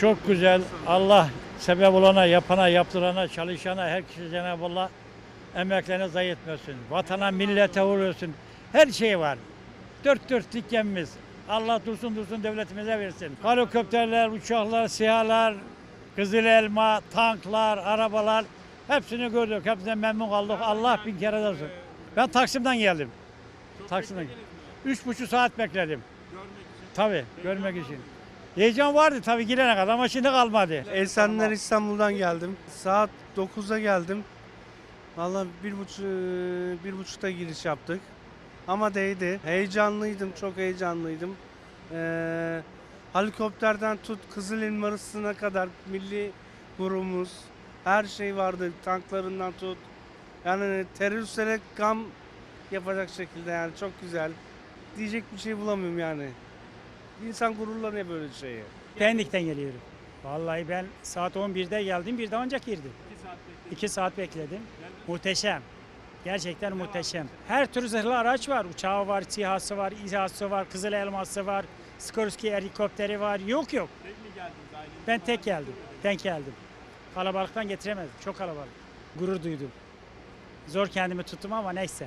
Çok güzel. Allah sebep olana, yapana, yaptırana, çalışana, herkese Cenab-ı Allah emeklerini zayi etmesin. Vatana, millete uğruyorsun. Her şey var. Dört dörtlük gemimiz. Allah dursun dursun devletimize versin. Helikopterler, uçaklar, sihalar, kızıl elma, tanklar, arabalar hepsini gördük. Hepsinden memnun kaldık. Allah bin kere olsun. Ben Taksim'den geldim. Taksim'den. Üç buçuk saat bekledim. Tabii görmek için. Heyecan vardı tabii girene kadar ama şimdi kalmadı. Esenler İstanbul'dan geldim. Saat 9'da geldim. Valla bir buçuk, bir buçukta giriş yaptık. Ama değdi. Heyecanlıydım, çok heyecanlıydım. Ee, helikopterden tut Kızıl Elmarısı'na kadar milli gururumuz. Her şey vardı. Tanklarından tut. Yani teröristlere gam yapacak şekilde yani çok güzel. Diyecek bir şey bulamıyorum yani. İnsan gururlanıyor böyle şeye. Pendik'ten geliyorum. Vallahi ben saat 11'de geldim, bir de ancak girdim. 2 saat bekledim. Muhteşem. Gerçekten muhteşem. Her tür zırhlı araç var. Uçağı var, SİHA'sı var, İHA'sı var, Kızıl Elması var, Skorsky helikopteri var. Yok yok. Ben tek geldim. Tek geldim. Kalabalıktan getiremezdim. Çok kalabalık. Gurur duydum. Zor kendimi tuttum ama neyse.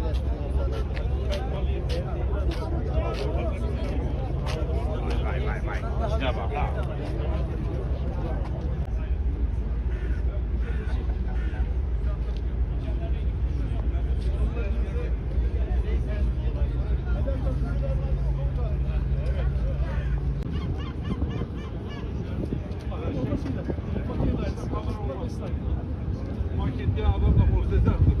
gemide hep seyrettim.